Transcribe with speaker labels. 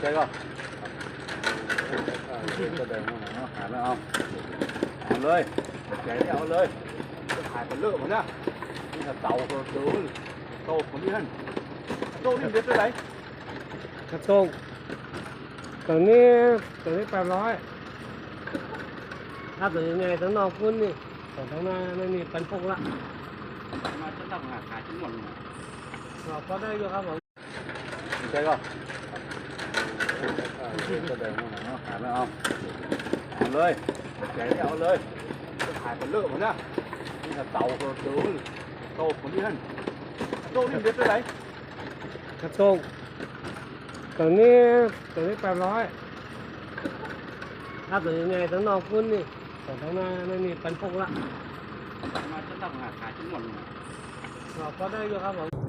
Speaker 1: ใจก็จะเดินมาไหนเนาะหาแล้วเอาเอาเลยใจนี่เอาเลยจะถ่ายเป็นเลือกมันะนี่ถ้าเต่าก็ดูโตผมนี่ท่านโตนี่เด็ดไปไหน
Speaker 2: กระตงตรงนี้ตรงนี้แปดร้อยถ้าตัวยังไงทั้งนอกคุณนี่แต่ทั้งหน้าไม่มีปันพกละ
Speaker 1: มาจะต้องหาขายทั้งหมด
Speaker 2: เราก็ได้อยู่ครับผม
Speaker 1: ใจก็จะ เดินมาไหนเนาะหาแล้วอาเอาเลยใจนี่เอาเลยจะถ่ายเป็นเลือกมันะนี่าเต่าก็ดูโตผมนี่ท่านโตนี่เด็ดไปไหน
Speaker 2: กระตรงตรงนี้ตรงนี้แปดร้อยถ้าตัวยังไงทั้งนอกคุณนี่แต่ทั้งหน้าไม่มีปันพกละ
Speaker 1: มาจะต้องหาขายทั้งหมด
Speaker 2: เราก็ได้อยู่ครับผม